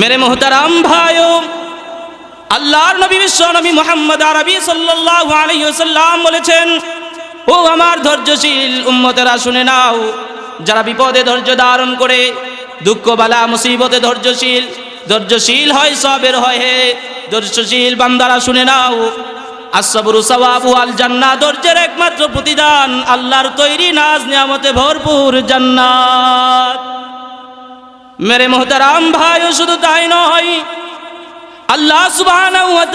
মেরে মোহতারাম ভাই আল্লাহর নবী বিশ্ব নবী মোহাম্মদ আরবি সাল্লাল্লাহু আলাইহি বলেছেন, ও আমার ধৈর্যশীল উম্মতেরা, শুনে নাও, যারা বিপদে ধৈর্য ধারণ করে, দুঃখ, বালা, মুসিবতে ধৈর্যশীল ধৈর্যশীল হয় সবের হয় হে, ধৈর্যশীল বান্দারা, শুনে নাও আসবরু সওয়াবু আল জান্নাত ধৈর্যের একমাত্র প্রতিদান, আল্লাহর তৈরি নাজ নিয়ামতে ভরপুর জান্নাত। মেরে মোহতারাম ভাই শুধু তাই নয়, আল্লাহ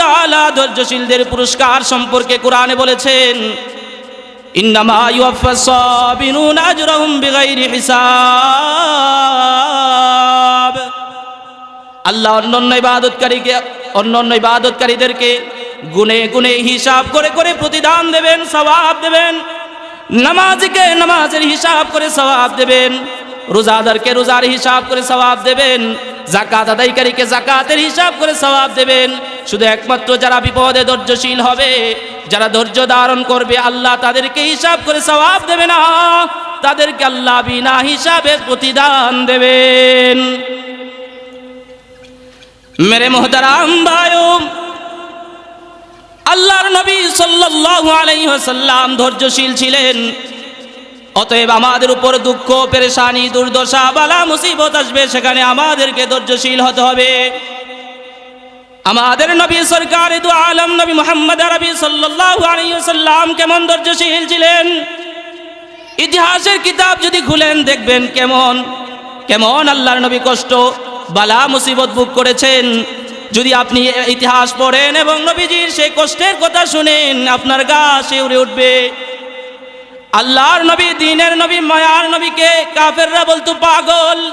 তাআলা ধৈর্যশীলদের পুরস্কার সম্পর্কে কোরআনে বলেছেন, ইন্নামা ইউয়াফাস সাবিরুনা আজরাহুম বিগাইরি হিসাব। আল্লাহ অন্যান্য ইবাদতকারীকে, অন্যান্য ইবাদতকারীদেরকে গুনে গুনে হিসাব করে করে প্রতিদান দেবেন, সওয়াব দেবেন, নামাজকে নামাজের হিসাব করে সওয়াব দেবেন। রোজাদারকে রোজার হিসাব করে সওয়াব দেবেন জাকাত আদায়কারীকে জাকাতের হিসাব করে সওয়াব দেবেন। শুধু একমাত্র যারা বিপদে ধৈর্যশীল হবে, যারা ধৈর্য ধারণ করবে, আল্লাহ তাদেরকে হিসাব করে সওয়াব দেবে না। তাদেরকে আল্লাহ বিনা হিসাবে প্রতিদান দেবেন। মেরে মোহতারাম ভাইও, আল্লাহর নবী সাল্লাল্লাহু আলাইহি ওয়াসাল্লাম ধৈর্যশীল ছিলেন। অতএব আমাদের উপর দুঃখ, পেরেশানি, দুর্দশা, বালা, মুসিবত আসবে, সেখানে আমাদেরকে ধৈর্যশীল হতে হবে। আমাদের নবী সরকার দু আলম, নবী মোহাম্মদ আরবি ওয়াসাল্লাম কেমন ধৈর্যশীল ছিলেন? ইতিহাসের কিতাব যদি খুলেন, দেখবেন কেমন কেমন আল্লাহর নবী কষ্ট, বালা, মুসিবত বুক করেছেন। যদি আপনি ইতিহাস পড়েন এবং নবীজির সেই কষ্টের কথা শুনেন, আপনার গা শিউরে উঠবে। আল্লাহর নবী, দিনের নবী, মায়ার নবীকে কাফেররা বলতো, পাগল।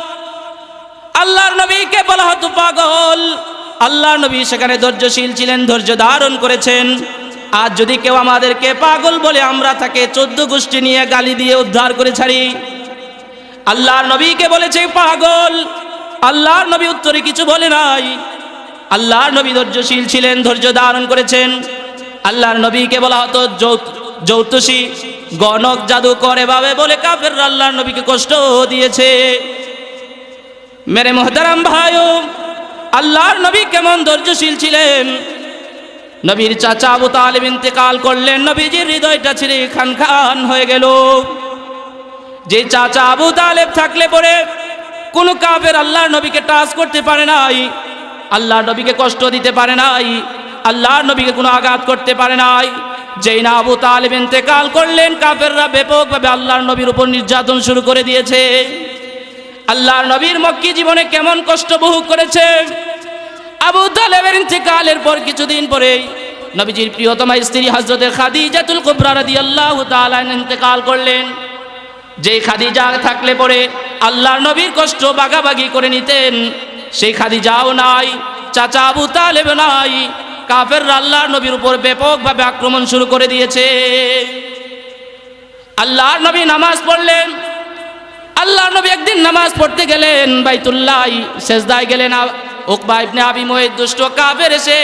আল্লাহর নবীকে বলা হতো, পাগল। আল্লাহর নবী সেখানে ধৈর্যশীল ছিলেন, ধৈর্য ধারণ করেছেন। আর যদি কেউ আমাদেরকে পাগল বলে আমরা তাকে চোদ্দ গোষ্ঠী নিয়ে গালি দিয়ে উদ্ধার করে ছাড়ি, আল্লাহর নবীকে বলেছে, পাগল। আল্লাহর নবী উত্তরে কিছু বলে নাই। আল্লাহর নবী ধৈর্যশীল ছিলেন, ধৈর্য ধারণ করেছেন। আল্লাহর নবীকে বলা হতো যৌত- যৌতুষী গণক জাদু করে ভাবে বলে কাফের আল্লাহর নবীকে কষ্ট দিয়েছে। মেরে মোহতারাম ভাইও, আল্লাহর নবী কেমন ধৈর্যশীল ছিলেন। নবীর চাচা আবু তালেব ইন্তেকাল করলেন, নবীজির হৃদয়টা ছিঁড়ে খান খান হয়ে গেল। যে চাচা আবু তালেব থাকলে পরে কোনো কাফের আল্লাহর নবীকে টাচ করতে পারে নাই, আল্লাহর নবীকে কষ্ট দিতে পারে নাই, আল্লাহর নবীকে কোনো আঘাত করতে পারে নাই। যেই না আবু তালেব ইন্তেকাল করলেন, কাফেররা ব্যাপকভাবে আল্লাহর নবীর উপর নির্যাতন শুরু করে দিয়েছে। আল্লাহর নবীর মক্কি জীবনে কেমন কষ্ট বহু করেছে। আবু তালেবের ইন্তেকালের পর কিছুদিন পরেই নবীজির প্রিয়তমা স্ত্রী হজরতের খাদিজাতুল কুবরা রাদিয়াল্লাহু তাআলা ইন্তেকাল করলেন। যেই খাদিজা থাকলে পরে আল্লাহর নবীর কষ্ট বাগাবাগি করে নিতেন। সেই খাদিজাও নাই, চাচা আবু তালেব নাই কাফের আল্লাহর নবীর উপর ব্যাপকভাবে আক্রমণ শুরু করে দিয়েছে। আল্লাহর নবী নামাজ পড়লেন। আল্লাহর নবী একদিন নামাজ পড়তে গেলেন, বাইতুল্লাহ শেষদায় গেলেন। উকবা ইবনে আবি মুয়াইদ দুষ্ট কাফের এসে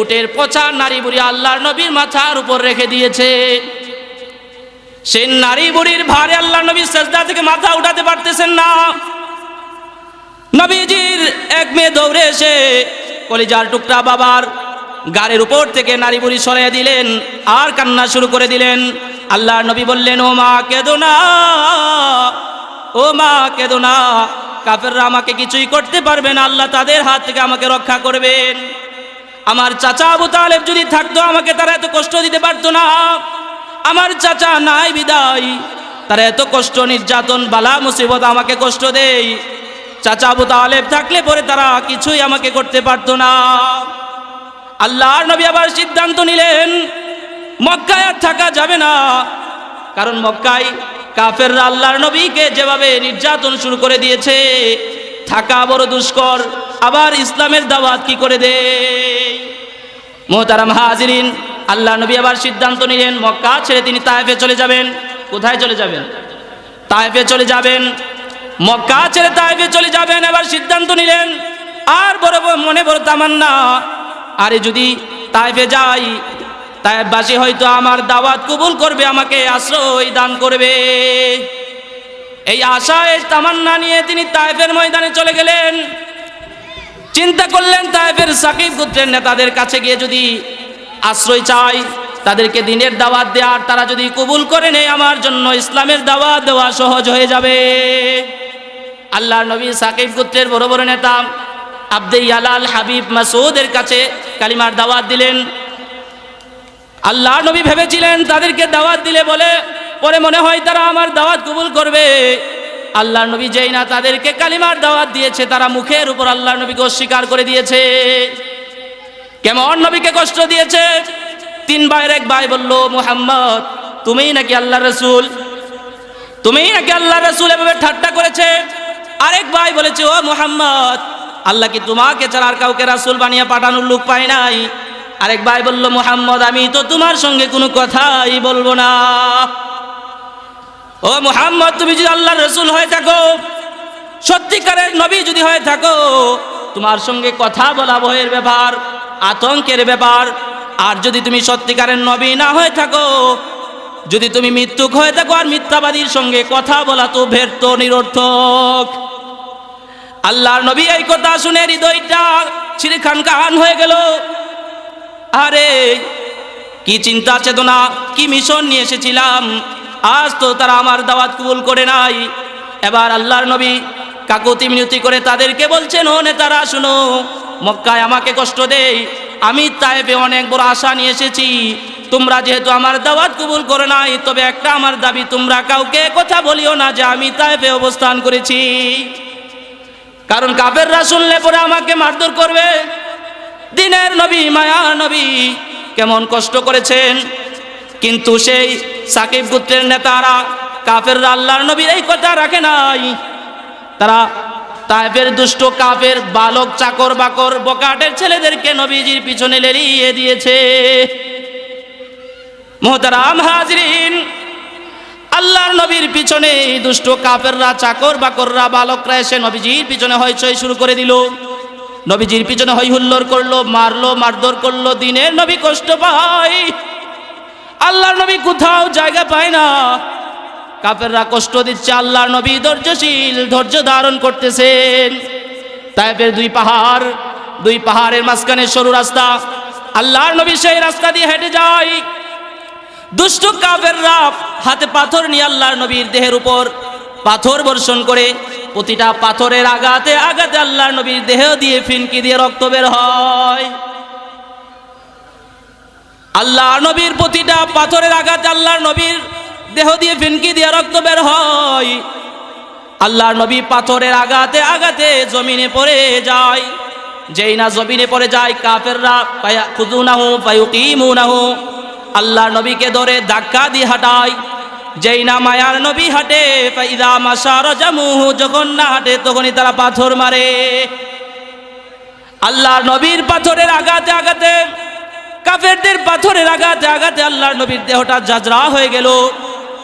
উটের পচা নারী বুড়ি আল্লাহর নবীর মাথার উপর রেখে দিয়েছে। সেই নারী বুড়ির ভারে আল্লাহ নবী সেজদা থেকে মাথা উঠাতে পারতেছেন না। নবীজির এক মেয়ে দৌড়ে এসে কলিজার টুকরা বাবার গাড়ির উপর থেকে নারী বুড়ি সরিয়ে দিলেন, আর কান্না শুরু করে দিলেন। আল্লাহ নবী বললেন, ও মা, কেদো না। ও মা, কেদো না। আমাকে কিছুই করতে পারবে না। আল্লাহ তাদের হাত থেকে আমাকে রক্ষা করবেন। আমার চাচা আবু তালেব যদি থাকতো, আমাকে তারা এত কষ্ট দিতে পারতো না। আমার চাচা নাই বিদায়। তারা এত কষ্ট, নির্যাতন, বালা, মুসিবত আমাকে কষ্ট দেয়। চাচা আবু তালেব থাকলে পরে তারা কিছুই আমাকে করতে পারতো না। আল্লাহর নবী আবার সিদ্ধান্ত নিলেন, মক্কায় আর থাকা যাবে না। কারণ মক্কায় কাফের আল্লাহর নবীকে যেভাবে নির্যাতন শুরু করে দিয়েছে, থাকা বড় দুষ্কর, আবার ইসলামের দাওয়াত কি করে দে মোহতারাম হাজিরিন আল্লাহ নবী আবার সিদ্ধান্ত নিলেন, মক্কা ছেড়ে তিনি তায়েফে চলে যাবেন। কোথায় চলে যাবেন? তায়েফে চলে যাবেন। মক্কা ছেড়ে তায়েফে চলে যাবেন, এবার সিদ্ধান্ত নিলেন, আর বড় মনে বড় তামান্না। আরে যদি তায়েফে যাই তায়েফবাসী হয়তো আমার দাওয়াত কবুল করবে, আমাকে আশ্রয় দান করবে। এই আশায়, তামান্না নিয়ে তিনি তায়েফের ময়দানে চলে গেলেন। চিন্তা করলেন তাইফের সাকিব গোত্রের নেতাদের কাছে গিয়ে যদি আশ্রয় চাই, তাদেরকে দিনের দাওয়াত দেওয়ার তারা যদি কবুল করে নেয়, আমার জন্য ইসলামের দাওয়াত দেওয়া সহজ হয়ে যাবে। আল্লাহর নবী সাকিব গোত্রের বড় বড় নেতা আব্দে ইয়ালাল হাবিব মাসুদের কাছে কালিমার দাওয়াত দিলেন। আল্লাহর নবী ভেবেছিলেন তাদেরকে দাওয়াত দিলে বলে, পরে মনে হয় তারা আমার দাওয়াত কবুল করবে। আল্লাহর নবী যেই না তাদেরকে কালিমার দাওয়াত দিয়েছে, তারা মুখের উপর আল্লাহর নবীকে অস্বীকার করে দিয়েছে। কেমন নবীকে কষ্ট দিয়েছে? তিন ভাইয়ের এক ভাই বলল, মুহাম্মদ, তুমিই নাকি আল্লাহ রসুল? তুমিই নাকি আল্লাহ রসুল? এভাবে ঠাট্টা করেছে। আরেক ভাই বলেছে, ও মুহাম্মদ আল্লাহ কি তোমাকে ছাড়া আর কাউকে রাসুল বানিয়ে পাঠানোর লোক পায় নাই? আরেক ভাই বলল, মুহাম্মদ, আমি তো তোমার সঙ্গে কোনো কথাই বলব না। ও মুহাম্মদ, তুমি যদি আল্লাহর রসুল হয়ে থাকো, সত্যিকারের নবী যদি হয়ে থাকো, তোমার সঙ্গে কথা বলা ভয়ের ব্যাপার, আতঙ্কের ব্যাপার। আর যদি তুমি সত্যিকারের নবী না হয়ে থাকো, যদি তুমি মৃত্যুক হয়ে থাকো আর মিথ্যাবাদীর সঙ্গে কথা বলা তো ভেরত নিরর্থক। আল্লাহর নবী এই কথা শুনে হৃদয়টা ছিঁড়ে খান কান হয়ে গেল। আরে, কি চিন্তা, চেতনা, কি মিশন নিয়ে এসেছিলাম? আজ তো তারা আমার দাওয়াত কবুল করে নাই। এবার আল্লাহর নবী কাকুতি মিনতি করে তাদেরকে বলছেন, ও নেতারা, শুনো, মক্কায় আমাকে কষ্ট দেই। আমি তাইপে অনেক বড় আশা নিয়ে এসেছি। তোমরা যেহেতু আমার দাওয়াত কবুল করে নাই, তবে একটা আমার দাবি, তোমরা কাউকে কথা বলিও না যে আমি তাইপে অবস্থান করেছি। কারণ কাফেররা শুনলে পরে আমাকে মারধর করবে। দিনের নবী, মায়া নবী কেমন কষ্ট করেছেন। কিন্তু সেই সাকিব গুত্রের নেতারা কাফের আল্লাহর নবীর এই কথা রাখে নাই। তারা তাইফের দুষ্ট কাফের বালক, চাকর বাকর, বকাটের ছেলেদেরকে নবীজির পিছনে লেলিয়ে দিয়েছে। মোহতারাম হাজরিন আল্লাহর নবীর পিছনে দুষ্ট কাফেররা, চাকর বাকররা, বালকরা এসে নবীজির পিছনে হইচই শুরু করে দিল। নবীজির পিছনে হই হুল্লোর করল, মারলো, মারধর করল, দিনের নবী কষ্ট পায়। আল্লাহর নবী কোথাও জায়গা পায় না। কাফেররা কষ্ট দিচ্ছে, আল্লাহর নবী ধৈর্যশীল, ধৈর্য ধারণ করতেছেন। তাইফের দুই পাহাড়, দুই পাহাড়ের মাঝখানে সরু রাস্তা। আল্লাহর নবী সেই রাস্তা দিয়ে হেঁটে যায়। দুষ্ট কাফেররা হাতে পাথর নিয়ে আল্লাহর নবীর দেহের উপর পাথর বর্ষণ করে, প্রতিটা পাথরের আঘাতে আঘাতে আল্লাহর নবীর দেহ দিয়ে ফিনকি দিয়ে রক্ত বের হয়। আল্লাহ নবীর প্রতিটা পাথরের আঘাতে আল্লাহর নবীর দেহ দিয়ে ফিনকি দিয়ে রক্ত বের হয়। আল্লাহর নবী পাথরের আঘাতে আঘাতে জমিনে পড়ে যায়। যেই না জমিনে পড়ে যায় কাফেররা পায়া খুদুনাহু ফায়ুকিমুনাহু। আল্লাহর নবীকে ধরে ধাক্কা দিয়ে হাঁটায়। যেই না মায়ার নবী হাঁটে যখন না হাঁটে, তখনই তারা পাথর মারে। আল্লাহ নবীর পাথরের আঘাতে আঘাতে, কাফেরদের পাথরের আঘাতে আঘাতে আল্লাহর নবীর দেহটা জাজরা হয়ে গেল।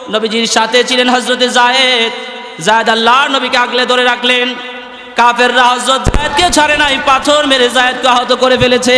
নবীজির সাথে ছিলেন হজরতে জায়েদ। জায়দ আল্লাহর নবীকে আগলে ধরে রাখলেন। কাফেররা হজরত জায়েদকে ছাড়ে নাই, পাথর মেরে জায়েদকে আহত করে ফেলেছে।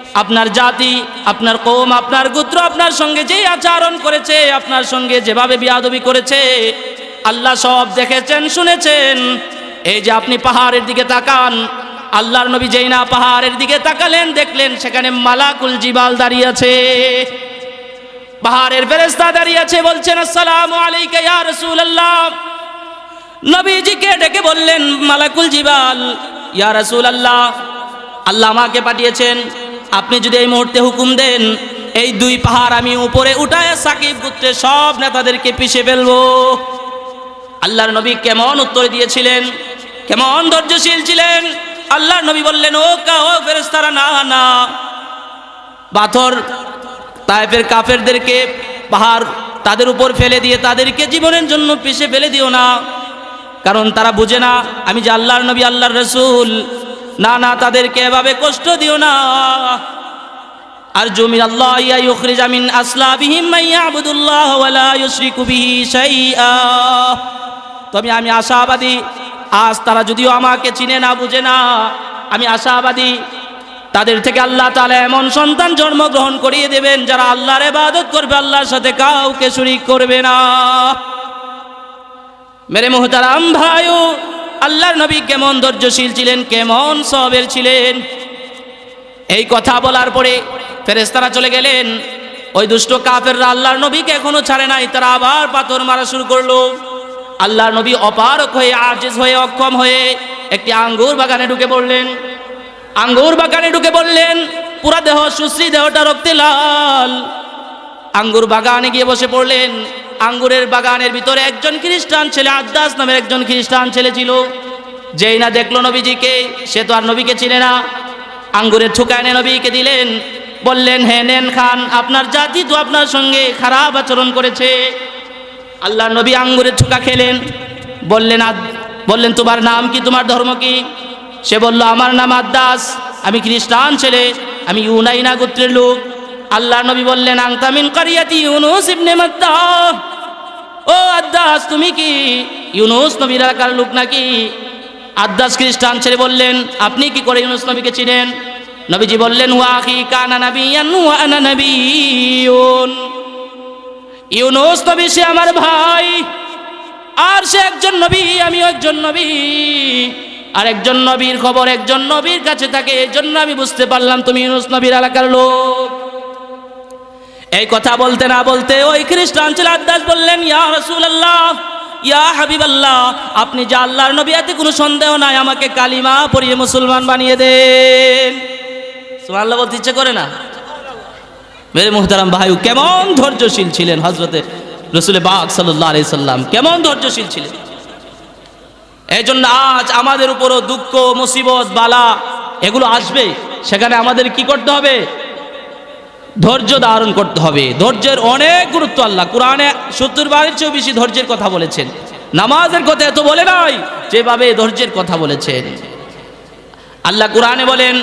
আপনার জাতি, আপনার কৌম, আপনার গোত্র, আপনার সঙ্গে যেই আচরণ করেছে, আপনার সঙ্গে যেভাবে বিয়াদবি করেছে, আল্লাহ সব দেখেছেন, শুনেছেন। এই যে আপনি পাহাড়ের দিকে তাকান, আল্লাহর নবী যেই না পাহাড়ের দিকে তাকালেন, দেখলেন সেখানে মালাকুল জিবাল দাঁড়িয়ে আছে। পাহাড়ের ফেরেস্তা দাঁড়িয়ে আছে, বলছেন, আসসালামু আলাইকা ইয়া রাসূলুল্লাহ। নবীজিকে ডেকে বললেন, মালাকুল জিবাল, ইয়া রাসূলুল্লাহ। আল্লাহ আমাকে পাঠিয়েছেন আপনি যদি এই মুহূর্তে হুকুম দেন, এই দুই পাহাড় আমি উপরে উঠায় সাকিব গোত্রের সব নেতাদেরকে পিষে ফেলব। আল্লাহর নবী কেমন উত্তর দিয়েছিলেন? কেমন ধৈর্যশীল ছিলেন? আল্লাহর নবী বললেন, ও কা, ও ফেরেস্তারা না না। পাথর তাইফের কাফেরদেরকে পাহাড় তাদের উপর ফেলে দিয়ে তাদেরকে জীবনের জন্য পিষে ফেলে দিও না। কারণ তারা বুঝে না, আমি যে আল্লাহর নবী, আল্লাহর রসুল। না না, তাদেরকে এভাবে কষ্ট দিও না। আর মিন আল্লাহ ইয়া ইউখরিজা মিন আসলাবিহিম মান ইয়াবুদুল্লাহ ওয়া লা ইউশরিকু বিহি শাইআ। তবে আমি আশাবাদী, আজ তারা যদিও আমাকে চিনে না, বুঝে না, আমি আশাবাদী, তাদের থেকে আল্লাহ তাআলা এমন সন্তান জন্মগ্রহণ করিয়ে দেবেন, যারা আল্লাহর ইবাদত করবে, আল্লাহর সাথে কাউকে শরীক করবে না। মেরে মোহতারাম ভাইও আল্লাহর নবী কেমন ধৈর্যশীল ছিলেন, কেমন সবের ছিলেন। এই কথা বলার পরে ফেরেস্তারা চলে গেলেন। ওই দুষ্ট কাফেররা আল্লাহর নবীকে এখনও ছাড়ে নাই, তারা আবার পাথর মারা শুরু করল। আল্লাহর নবী অপারক হয়ে, আজিজ হয়ে, অক্ষম হয়ে একটি আঙ্গুর বাগানে ঢুকে পড়লেন। আঙ্গুর বাগানে ঢুকে পড়লেন, পুরা দেহ, সুশ্রী দেহটা রক্তে লাল। আঙ্গুর বাগানে গিয়ে বসে পড়লেন। আঙ্গুরের বাগানের ভিতরে একজন খ্রিস্টান ছেলে আদাস নামের একজন খ্রিস্টান ছেলে ছিল। যেই না দেখল নবীজিকে, সে তো আর নবীকে চিনে না। আঙ্গুরের ঠুকায় এনে নবীকে দিলেন, বললেন, হে নেন খান, আপনার জাতি তো আপনার সঙ্গে খারাপ আচরণ করেছে। আল্লাহ নবী আঙ্গুরের ঠুকা খেলেন, বললেন বললেন, তোমার নাম কি? তোমার ধর্ম কি? সে বলল, আমার নাম আদাস আমি খ্রিস্টান ছেলে, আমি ইউনাইনা গোত্রের লোক। আল্লাহ নবী বললেন আংতামিন কারিয়াতি ইউনুস ইবনে মাত্তা ও আদাস তুমি কি ইউনুস নবীর এলাকার লোক নাকি? আদাস খ্রিস্টান ছেড়ে বললেন, আপনি কি করে ইউনুস নবীকে চিনেন? নবীজি বললেন ওয়াহি কানা নাবিয়ান ওয়া আনা নাবিয়ুন। ইউনুস নবী, সে আমার ভাই, আর সে একজন নবী, আমিও একজন নবী। আর একজন নবীর খবর একজন নবীর কাছে থাকে এই জন্য আমি বুঝতে পারলাম তুমি ইউনুস নবীর এলাকার লোক। এই কথা বলতে না বলতে ওই খ্রিস্টান ছিল আদাস বললেন, ইয়া রাসূলুল্লাহ, ইয়া হাবিবাল্লাহ, আপনি যে আল্লাহর নবী, এতে কোনো সন্দেহ নাই, আমাকে কালিমা পড়িয়ে মুসলমান বানিয়ে দেন। সুবহানাল্লাহ বলতে ইচ্ছে করে না? মেরে মুহতারাম ভাইউ কেমন ধৈর্যশীল ছিলেন হজরতে রসুল বাগ সাল্লাহ আলি সাল্লাম। কেমন ধৈর্যশীল ছিলেন। এই জন্য আজ আমাদের উপরও দুঃখ, মুসিবত, বালা, এগুলো আসবে। সেখানে আমাদের কি করতে হবে? ধৈর্য ধারণ করতে হবে ধৈর্যের অনেক গুরুত্ব আল্লাহ কোরআনে সত্তর বারের চেয়েও বেশি ধৈর্যের কথা বলেছেন নামাজের কথা এত বলে নাই যেভাবে ধৈর্যের কথা বলেছেন আল্লাহ কোরআনে বলেন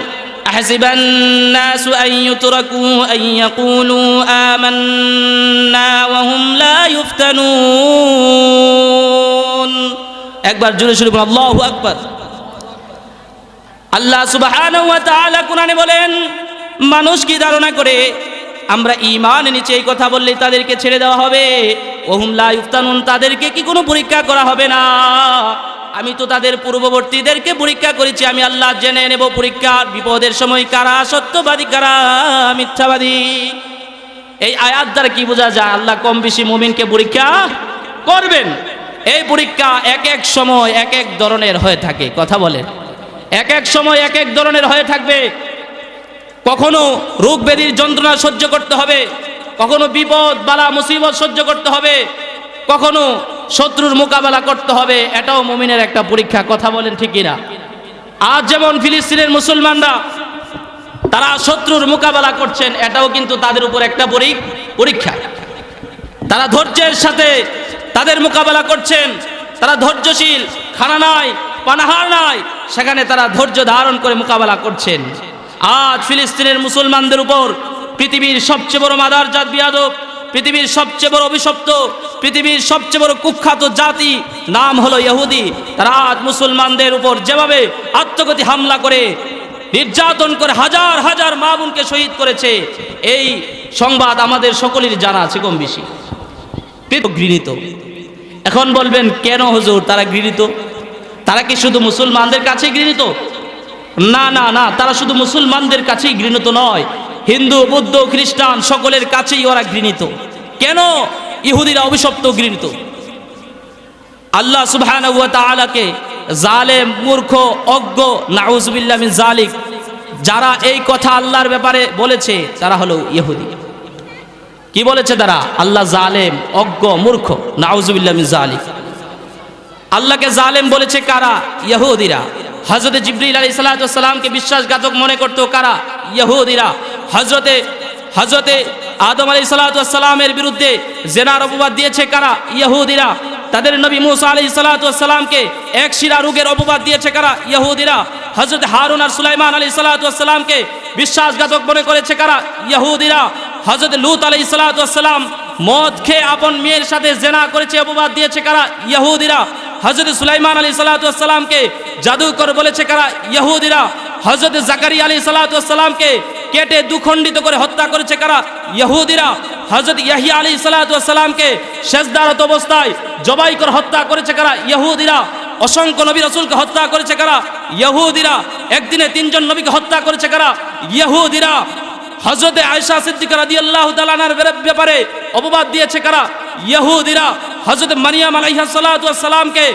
أحسب الناس أن يتركوا أن يقولوا آمنا وهم لا يفتنون একবার জোরে শুরু করুন আল্লাহু আকবার আল্লাহ সুবহানাহু ওয়া তাআলা কোরআনে বলেন মানুষ কি ধারণা করে? আমরা ইমান নিচে এই কথা বললে তাদেরকে ছেড়ে দেওয়া হবে। ওহুম লা ইফতানুন, তাদেরকে কি কোনো পরীক্ষা করা হবে না? আমি তো তাদের পূর্ববর্তীদেরকে পরীক্ষা করেছি, আমি আল্লাহ জেনে নেব পরীক্ষা। বিপদের সময় কারা সত্যবাদী, কারা মিথ্যাবাদী? এই আয়াত দ্বারা কি বোঝা যায়? আল্লাহ কম বেশি মুমিনকে পরীক্ষা করবেন। এই পরীক্ষা এক এক সময় এক এক ধরনের হয়ে থাকে, কথা বলেন। এক এক সময় এক এক ধরনের হয়ে থাকবে। কখনো রোগ ব্যাধির যন্ত্রণা সহ্য করতে হবে, কখনো বিপদ, বালা, মুসিবত সহ্য করতে হবে, কখনো শত্রুর মোকাবেলা করতে হবে, এটাও মুমিনের একটা পরীক্ষা, কথা বলেন ঠিকই না আজ যেমন ফিলিস্তিনের মুসলমানরা, তারা শত্রুর মোকাবেলা করছেন, এটাও কিন্তু তাদের উপর একটা পরী- পরীক্ষা। তারা ধৈর্যের সাথে তাদের মোকাবেলা করছেন, তারা ধৈর্যশীল, খানা নাই, পানাহার নাই, সেখানে তারা ধৈর্য ধারণ করে মোকাবেলা করছেন। আজ ফিলিস্তিনের মুসলমানদের উপর পৃথিবীর সবচেয়ে বড় মাদার জাত বিয়াদব, পৃথিবীর সবচেয়ে বড় অভিশপ্ত, পৃথিবীর সবচেয়ে বড় কুখ্যাত জাতি নাম হলো ইহুদি। তারা আজ মুসলমানদের উপর যেভাবে আত্মগতি হামলা করে, নির্যাতন করে হাজার হাজার মা বোনকে শহীদ করেছে, এই সংবাদ আমাদের সকলের জানা আছে কম বেশি। ঘৃণিত। এখন বলবেন, কেন হুজুর তারা ঘৃণিত? তারা কি শুধু মুসলমানদের কাছে ঘৃণিত? না না না, তারা শুধু মুসলমানদের কাছেই ঘৃণিত নয়। হিন্দু, বৌদ্ধ, খ্রিস্টান, সকলের কাছেই ওরা ঘৃণিত। কেন? ইহুদিরা অভিশপ্ত ঘৃণিত। আল্লাহ ওয়া তাআলাকে জালেম, মূর্খ, অজ্ঞ মিন জালিক, যারা এই কথা আল্লাহর ব্যাপারে বলেছে, তারা হলো ইহুদি। কি বলেছে তারা? আল্লাহ জালেম, অজ্ঞ, মূর্খ মিন জালিক। আল্লাহকে জালেম বলেছে কারা? ইহুদিরা। হজরতে জিবরিল আলী সালাতামকে বিশ্বাসঘাতক মনে করতো কারা? ইহুদিরা। হজরতে হজরতে আদম আলী সালাতামের বিরুদ্ধে জেনার অপবাদ দিয়েছে কারা? ইহুদিরা। তাদের নবী মুসা আলী সালাতামকে এক শিরা রোগের অপবাদ দিয়েছে কারা? ইহুদিরা। হজরত হারুন আর সুলাইমান আলী সালাতামকে বিশ্বাসঘাতক মনে করেছে কারা? ইহুদিরা। হজরত লুত আলী সালাতাম মদ খেয়ে আপন মেয়ের সাথে জেনা করেছে, অপবাদ দিয়েছে কারা? ইহুদিরা। হজরত সুলাইমান আলী সালাতামকে জাদুকর বলেছে কারা? ইহুদিরা। হজরত জাকারিয়া আলী সালাতামকে কেটে দুখণ্ডিত করে হত্যা করেছে কারা? ইহুদিরা। হজরত ইয়াহিয়া আলী সালাতামকে শেষদারত অবস্থায় জবাই করে হত্যা করেছে কারা? ইহুদিরা। অসংখ্য নবী রসুলকে হত্যা করেছে কারা? ইহুদিরা। একদিনে তিনজন নবীকে হত্যা করেছে কারা? ইহুদিরা। হজরতে আয়সা সিদ্দিক রাদি আল্লাহ তালানার ব্যাপারে অপবাদ দিয়েছে কারা? ইহুদিরা। হজরত মারিয়াম আলাইহা সালামকে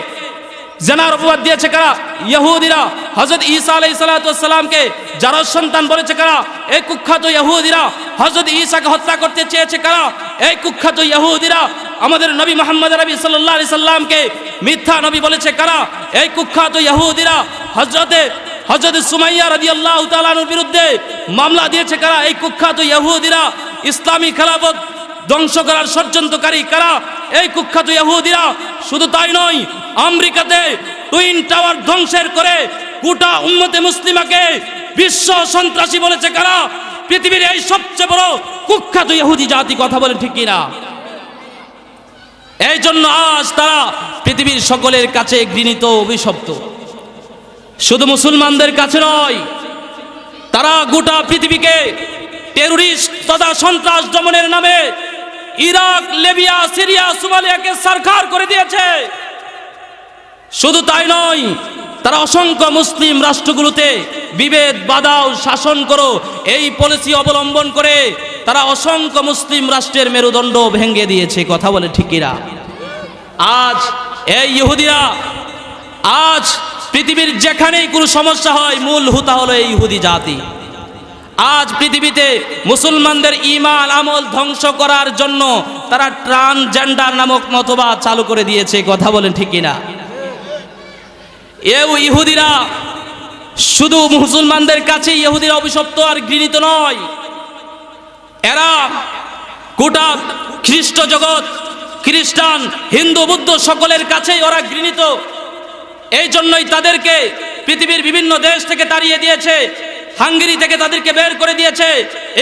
জেনার অপবাদ দিয়েছে কারা? ইহুদিরা। হজরত ঈসা আলাই সালাতামকে যার সন্তান বলেছে কারা? এই কুখ্যাত ইহুদিরা। হজরত ঈসাকে হত্যা করতে চেয়েছে কারা? এই কুখ্যাত ইহুদিরা। আমাদের নবী মোহাম্মদ রবি সাল্লাহ আলি সাল্লামকে মিথ্যা নবী বলেছে কারা? এই কুখ্যাত ইহুদিরা। হজরতে হজরত সুমাইয়া রাজি আল্লাহ তালানুর বিরুদ্ধে মামলা দিয়েছে কারা? এই কুখ্যাত ইহুদিরা। ইসলামী খেলাফত ধ্বংস করার ষড়যন্ত্রকারী কারা? এই কুখ্যাত ইহুদিরা শুধু তাই নয়, আমেরিকাতে টুইন টাওয়ার ধ্বংসের করে গোটা উম্মতে মুসলিমাকে বিশ্ব সন্ত্রাসী বলেছে কারা? পৃথিবীর এই সবচেয়ে বড় কুখ্যাত ইহুদি জাতি কথা বলে ঠিক কিনা? এই জন্য আজ তারা পৃথিবীর সকলের কাছে ঘৃণিত, অভিশপ্ত। শুধু মুসলমানদের কাছে নয়, তারা গোটা পৃথিবীকে টেরোরিস্ট তথা সন্ত্রাস দমনের নামে ইরাক, লেবিয়া, সিরিয়া, সোমালিয়াকে সরকার করে দিয়েছে। শুধু তাই নয়, তারা অসংখ্য মুসলিম রাষ্ট্রগুলোতে বিভেদ বাদাও শাসন করো, এই পলিসি অবলম্বন করে তারা অসংখ্য মুসলিম রাষ্ট্রের মেরুদণ্ড ভেঙে দিয়েছে, কথা বলে ঠিকিরা আজ এই ইহুদিরা, আজ পৃথিবীর যেখানেই কোনো সমস্যা হয়, মূল হুতা হলো এই ইহুদি জাতি। আজ পৃথিবীতে মুসলমানদের ইমান, আমল ধ্বংস করার জন্য তারা ট্রান্সজেন্ডার নামক মতবাদ চালু করে দিয়েছে, কথা বলেন ঠিক কিনা? এও ইহুদিরা, শুধু মুসলমানদের কাছে ইহুদিরা অভিশপ্ত আর ঘৃণিত নয়। এরা গোটা খ্রিস্ট জগৎ, খ্রিস্টান, হিন্দু, বুদ্ধ সকলের কাছেই ওরা ঘৃণিত। এই জন্যই তাদেরকে পৃথিবীর বিভিন্ন দেশ থেকে তাড়িয়ে দিয়েছে। হাঙ্গেরি থেকে তাদেরকে বের করে দিয়েছে,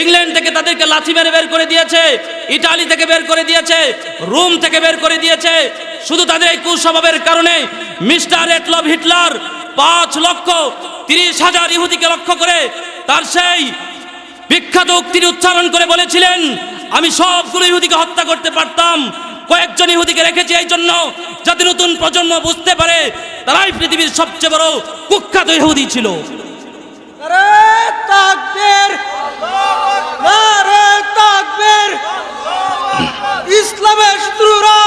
ইংল্যান্ড থেকে তাদেরকে লাথি মেরে বের করে দিয়েছে, ইটালি থেকে বের করে দিয়েছে, রোম থেকে বের করে দিয়েছে। শুধু তাদের এই কুস্বভাবের কারণে মিস্টার এটলভ হিটলার পাঁচ লক্ষ তিরিশ হাজার ইহুদিকে লক্ষ্য করে তার সেই বিখ্যাত উক্তির উচ্চারণ করে বলেছিলেন, আমি সবগুলো ইহুদিকে হত্যা করতে পারতাম, কয়েকজন ইহুদিকে রেখেছি এই জন্য যাতে নতুন প্রজন্ম বুঝতে পারে তারাই পৃথিবীর সবচেয়ে বড় কুখ্যাত ইহুদি ছিল। নারে ইসলামের শত্রুরা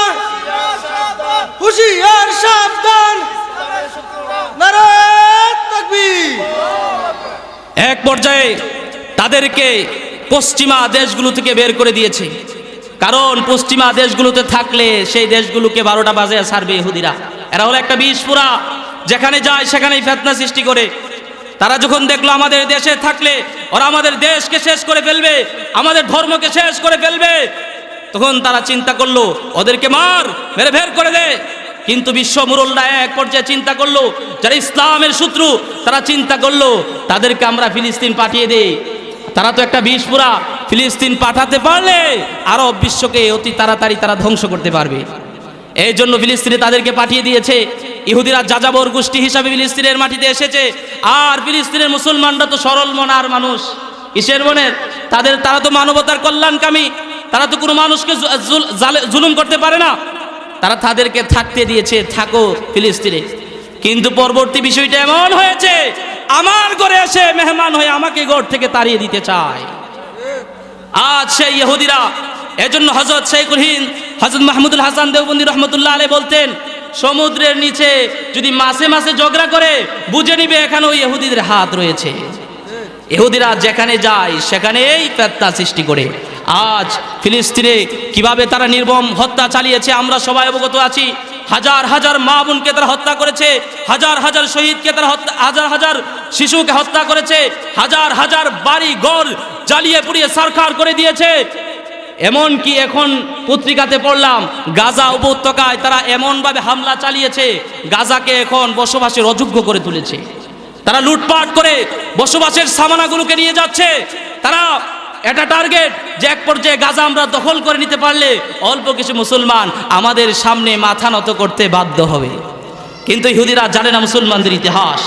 সাবধান। নারে এক পর্যায়ে তাদেরকে পশ্চিমা দেশগুলো থেকে বের করে দিয়েছে। কারণ পশ্চিমা দেশগুলোতে থাকলে সেই দেশগুলোকে বারোটা বাজে ছাড়বে ইহুদিরা। এরা হলো একটা বিষ পুরা যেখানে যায় সেখানেই ফেতনা সৃষ্টি করে। তারা যখন দেখল আমাদের দেশে থাকলে, ওরা আমাদের দেশকে শেষ করে ফেলবে, আমাদের ধর্মকে শেষ করে ফেলবে, তখন তারা চিন্তা করল, ওদেরকে মার, মেরে বের করে দে। কিন্তু বিশ্ব মুরল্লা এক পর্যায়ে চিন্তা করল, যারা ইসলামের শত্রু, তারা চিন্তা করল, তাদেরকে আমরা ফিলিস্তিন পাঠিয়ে দেই। তারা তো একটা বিষ পুরা ফিলিস্তিন পাঠাতে পারলে আরব বিশ্বকে অতি তাড়াতাড়ি তারা ধ্বংস করতে পারবে। এই জন্য ফিলিস্তিনে তাদেরকে পাঠিয়ে দিয়েছে। ইহুদিরা যাযাবর গোষ্ঠী হিসাবে ফিলিস্তিনের মাটিতে এসেছে। আর ফিলিস্তিনের মুসলমানরা তো সরল মনার মানুষ। কিসের মনের তাদের, তারা তো মানবতার কল্যাণকামী। তারা তো কোনো মানুষকে জালে- জুলুম করতে পারে না। তারা তাদেরকে থাকতে দিয়েছে, থাকো ফিলিস্তিনে। কিন্তু পরবর্তী বিষয়টা এমন হয়েছে, আমার ঘরে এসে মেহমান হয়ে আমাকে ঘর থেকে তাড়িয়ে দিতে চায়। আজ সেই ইহুদিরা, এজন্য হজরত শেখুল হিন্দ হজরত মাহমুদুল হাসান দেওবন্দি রহমতুল্লাহ আলী বলতেন সমুদ্রের নিচে যদি মাসে মাসে ঝগড়া করে, বুঝে নিবে এখানে ওই ইহুদিদের হাত রয়েছে। ইহুদিরা যেখানে যায়, সেখানেই ফেত্তা সৃষ্টি করে। আজ ফিলিস্তিনে কীভাবে তারা নির্মম হত্যা চালিয়েছে, আমরা সবাই অবগত আছি। হাজার হাজার মা বোনকে তারা হত্যা করেছে, হাজার হাজার শহীদকে তারা হত্যা, হাজার হাজার শিশুকে হত্যা করেছে, হাজার হাজার বাড়ি ঘর জ্বালিয়ে পুড়িয়ে সরকার করে দিয়েছে। এমন কি এখন পত্রিকাতে পড়লাম, গাজা উপত্যকায় তারা এমনভাবে হামলা চালিয়েছে, গাজাকে এখন বসবাসের অযোগ্য করে তুলেছে। তারা লুটপাট করে বসবাসের সামানাগুলোকে নিয়ে যাচ্ছে। তারা এটা টার্গেট যে এক পর্যায়ে গাজা আমরা দখল করে নিতে পারলে অল্প কিছু মুসলমান আমাদের সামনে মাথা নত করতে বাধ্য হবে। কিন্তু ইহুদিরা জানে না মুসলমানদের ইতিহাস।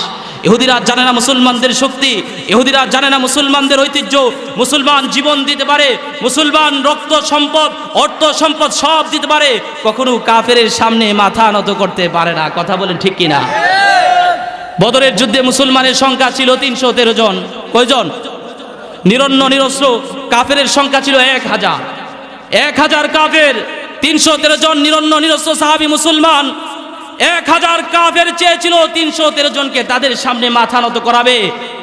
ইহুদিরা জানে না মুসলমানদের শক্তি, ইহুদিরা জানে না মুসলমানদের ঐতিহ্য, মুসলমান জীবন দিতে পারে, মুসলমান রক্ত সম্পদ, অর্থ সম্পদ সব দিতে পারে, কখনো কাফের সামনে মাথা নত করতে পারে না, কথা বলেন ঠিক কিনা? বদরের যুদ্ধে মুসলমানের সংখ্যা ছিল তিনশো তেরো জন, কয়জন? নিরন্ন, নিরস্ত্র কাফের সংখ্যা ছিল এক হাজার। এক হাজার কাফের, তিনশো তেরো জন নিরন্ন, নিরস্ত্র সাহাবি মুসলমান এক হাজার কাফের চেয়েছিল তিনশো তেরো জনকে তাদের সামনে মাথা নত করাবে।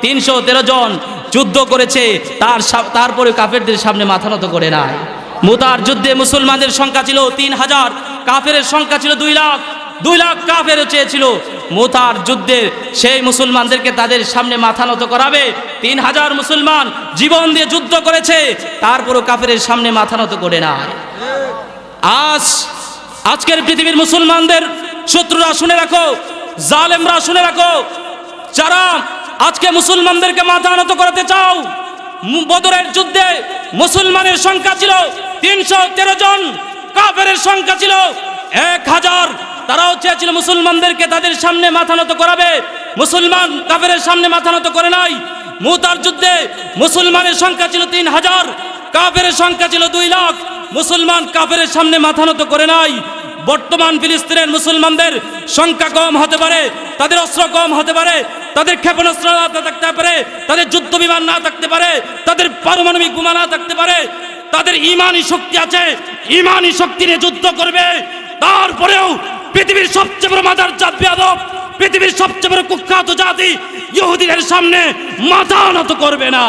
তিনশো তেরো জন যুদ্ধ করেছে, তার তারপরে কাফেরদের সামনে মাথা নত করে নাই। মুতার যুদ্ধে মুসলমানদের সংখ্যা ছিল তিন হাজার কাফের সংখ্যা ছিল দুই লাখ দুই লাখ কাফের চেয়েছিল। মুতার যুদ্ধে সেই মুসলমানদেরকে তাদের সামনে মাথা নত করাবে। তিন হাজার মুসলমান জীবন দিয়ে যুদ্ধ করেছে, তারপরও কাফের সামনে মাথা নত করে নাই। আজ, আজকের পৃথিবীর মুসলমানদের শত্রুরা শুনে রাখো, জালেমরা শুনে রাখো। যারা আজকে মুসলমানদেরকে মাথা নত করাতে চাও বদরের যুদ্ধে মুসলমানের সংখ্যা ছিল তিনশো তেরো জন কাফের সংখ্যা ছিল এক হাজার। তারাও চেয়েছিল মুসলমানদেরকে তাদের সামনে মাথা নত করাবে। মুসলমান কাফের সামনে মাথা নত করে নাই। মুতার যুদ্ধে মুসলমানের সংখ্যা ছিল তিন হাজার কাফের সংখ্যা ছিল দুই লাখ। মুসলমান কাফের সামনে মাথা নত করে নাই। বর্তমান ফিলিস্তিনের মুসলমানদের সংখ্যা কম হতে পারে তাদের অস্ত্র কম হতে পারে তাদের ক্ষেপণাস্ত্র না থাকতে পারে তাদের যুদ্ধ বিমান না থাকতে পারে তাদের পারমাণবিক বোমা না থাকতে পারে তাদের ইমানি শক্তি আছে ইমানি শক্তি নিয়ে যুদ্ধ করবে। তারপরেও পৃথিবীর সবচেয়ে বড় মাদার জাত বেয়াদব পৃথিবীর সবচেয়ে বড় কুখ্যাত জাতি ইহুদিদের সামনে মাথা নত করবে না।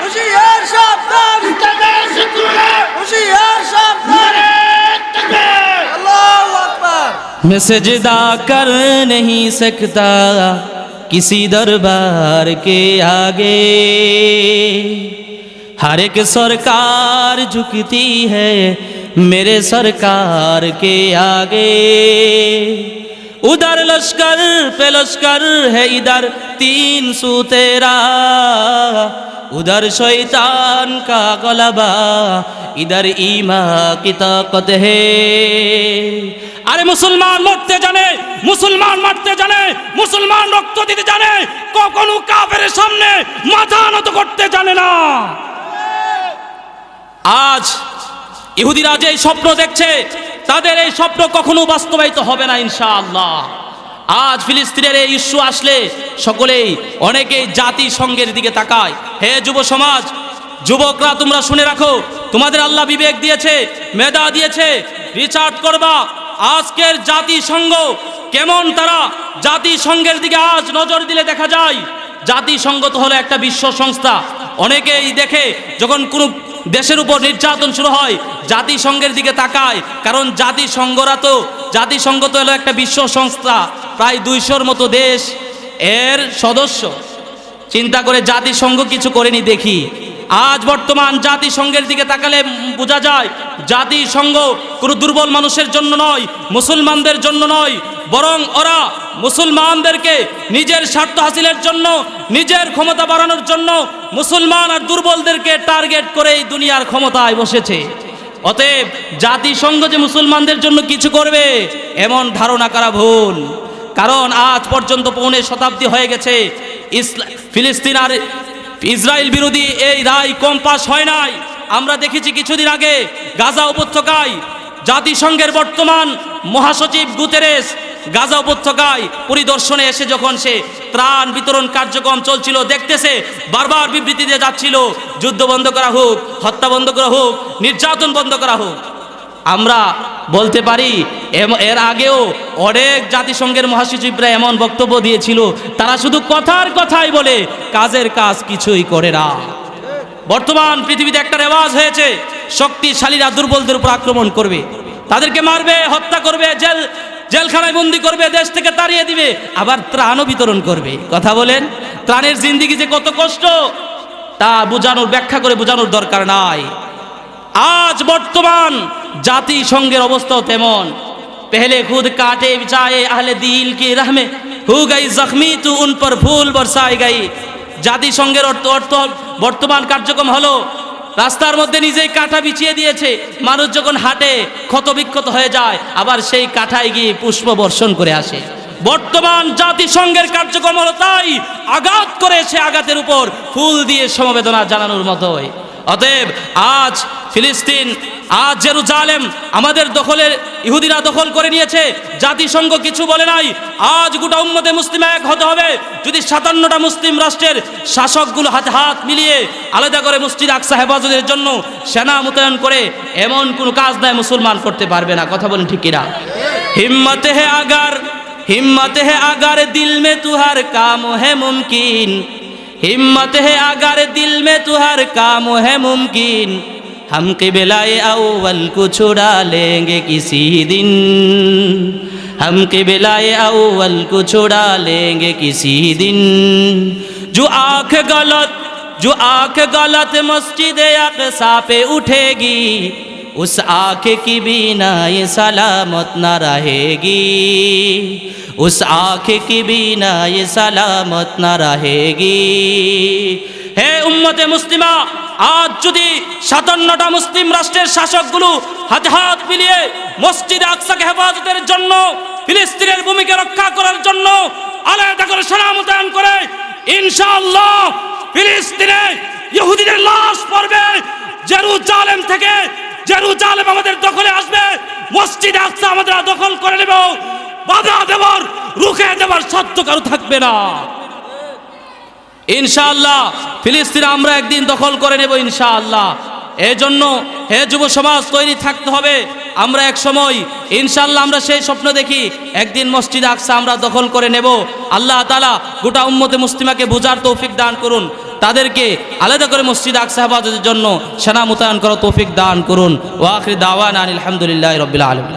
হুশিয়ার मैं सजदा कर नहीं सकता किसी दरबार के आगे। हर एक सरकार झुकती है मेरे सरकार के आगे। उधर लश्कर पे लश्कर है इधर तीन सू तेरा उधर शैतान का गलबा, इधर ईमा की ताकत है। আরে মুসলমান মরতে জানে, মুসলমান মারতে জানে, মুসলমান রক্ত দিতে জানে, কখনো কাফের সামনে মাথা নত করতে জানে না। আজ ইহুদিরা যে স্বপ্ন দেখছে, তাদের এই স্বপ্ন কখনো বাস্তবায়িত হবে না ইনশাআল্লাহ। আজ ফিলিস্তিনের এই ইস্যু আসলে সকলেই অনেকেই জাতিসংঘের দিকে তাকায়। হে যুব সমাজ, যুবকরা তোমরা শুনে রাখো, তোমাদের আল্লাহ বিবেক দিয়েছে, মেধা দিয়েছে, রিচার্জ করবা আজকের জাতিসংঘ কেমন তারা? জাতিসংঘের দিকে আজ নজর দিলে দেখা যায়, জাতিসংঘ তো হলো একটা বিশ্ব সংস্থা। অনেকেই দেখে যখন কোনো দেশের উপর নির্যাতন শুরু হয়, জাতিসংঘের দিকে তাকায়, কারণ জাতিসংঘরা তো, জাতিসংঘ তো হলো একটা বিশ্ব সংস্থা, প্রায় দুইশোর মতো দেশ এর সদস্য। চিন্তা করে জাতিসংঘ কিছু করেনি দেখি। আজ বর্তমান জাতিসংঘের দিকে তাকালে বোঝা যায়, জাতিসংঘ কোনো দুর্বল মানুষের জন্য নয়, মুসলমানদের জন্য নয়, বরং ওরা মুসলমানদেরকে নিজের স্বার্থ হাসিলের জন্য, নিজের ক্ষমতা বাড়ানোর জন্য মুসলমান আর দুর্বলদেরকে টার্গেট করে এই দুনিয়ার ক্ষমতায় বসেছে। অতএব জাতিসংঘ যে মুসলমানদের জন্য কিছু করবে, এমন ধারণা করা ভুল। কারণ আজ পর্যন্ত পৌনে শতাব্দী হয়ে গেছে ফিলিস্তিন আর ইসরায়েল বিরোধী এই রায় কম পাস হয় নাই। আমরা দেখেছি কিছুদিন আগে গাজা উপত্যকায় জাতিসংঘের বর্তমান মহাসচিব গুতেরেস গাজা উপত্যকায় পরিদর্শনে এসে যখন সে ত্রাণ বিতরণ কার্যক্রম চলছিল, দেখতেছে বারবার বিবৃতি দিয়ে যাচ্ছিল, যুদ্ধ বন্ধ করা হোক, হত্যা বন্ধ করা হোক, নির্যাতন বন্ধ করা হোক। আমরা বলতে পারি এর আগেও অনেক জাতিসংঘের মহাসচিবরা এমন বক্তব্য দিয়েছিল, তারা শুধু কথার কথাই বলে, কাজের কাজ কিছুই করে না। বর্তমান পৃথিবীতে একটা রেওয়াজ হয়েছে, শক্তিশালীরা দুর্বলদের উপর আক্রমণ করবে, তাদেরকে মারবে, হত্যা করবে, জেল, জেলখানায় বন্দি করবে, দেশ থেকে তাড়িয়ে দিবে, আবার ত্রাণও বিতরণ করবে। কথা বলেন, ত্রাণের জিন্দিগি যে কত কষ্ট, তা বোঝানোর, ব্যাখ্যা করে বোঝানোর দরকার নাই। আজ বর্তমান জাতিসংঘের অবস্থাও তেমন। পেহলে খুদ কাটে চায়ে আহলে দিল কি রহমে, হু গাই জখমি তু উন পর ফুল বর্ষায় গাই। জাতিসংঘের অর্থ অর্থ বর্তমান কার্যক্রম হলো, রাস্তার মধ্যে নিজেই কাঁঠা বিছিয়ে দিয়েছে, মানুষ যখন হাঁটে ক্ষতবিক্ষত হয়ে যায়, আবার সেই কাঁঠায় গিয়ে পুষ্প বর্ষণ করে আসে। বর্তমান জাতিসংঘের কার্যক্রম হলো তাই, আঘাত করে সে আঘাতের উপর, ফুল দিয়ে সমবেদনা জানানোর মতোই। অতএব আজ ফিলিস্তিন, আজ জেরুজালেম আমাদের দখলে ইহুদিরা দখল করে নিয়েছে, জাতিসংঘ কিছু বলে নাই। আজ গোটা উম্মতে মুসলিম এক হতে হবে। যদি সাতান্নটা মুসলিম রাষ্ট্রের শাসকগুলো হাতে হাত মিলিয়ে আলাদা করে মসজিদ আকসা হেফাজতের জন্য সেনা মোতায়েন করে, এমন কোনো কাজ নাই মুসলমান করতে পারবে না। কথা বলেন ঠিক কিনা? হিম্মতে হে আগার, হিম্মতে হে আগার, দিল মে তুহার কাম হে মুমকিন। हिम्मत है अगर दिल में तुहर काम है मुमकिन, हम किबलाए अव्वल को छुड़ा लेंगे किसी दिन। हम किबलाए अव्वल को छुड़ा लेंगे किसी दिन। जो आँख गलत, जो आँख गलत मस्जिद अक़सा पे उठेगी उस आँख की बिना ये सलामत न रहेगी उस आँख की बिना ये सलामत न रहेगी হে উম্মতে মুসলিমা আজ যদি সাতান্নটা মুসলিম রাষ্ট্রের শাসকগুলো হাতে হাত মিলিয়ে মসজিদ আকসাকে হেফাজতের জন্য ফিলিস্তিনের ভূমিকে রক্ষা করার জন্য আলাদা করে সেনা মোতায়েন করে ইনশাআল্লাহ ফিলিস্তিনে ইহুদিদের লাশ পড়বে জেরুজালেম থেকে জেরুজালেম আমাদের দখলে আসবে, মসজিদ আকসা আমাদের দখল করে নেব। বাধা দেবার, রুখে দেবার সত্য কারও থাকবে না। ইনশাআল্লাহ, ফিলিস্তিন আমরা একদিন দখল করে নেব ইনশাআল্লাহ। এই জন্য হে যুব সমাজ, তৈরি থাকতে হবে। আমরা এক সময়, ইনশাআল্লাহ আমরা সেই স্বপ্ন দেখি, একদিন মসজিদ আকসা আমরা দখল করে নেব। আল্লাহ তালা গোটা উম্মতে মুসলিমাকে বুঝার তৌফিক দান করুন। তাদেরকে আলাদা করে মসজিদ আকসাহাবাদের জন্য সেনা মোতায়েন করা তৌফিক দান করুন। ওয়াখির দাওয়ান আলহামদুলিল্লাহ রবিল্লা আলম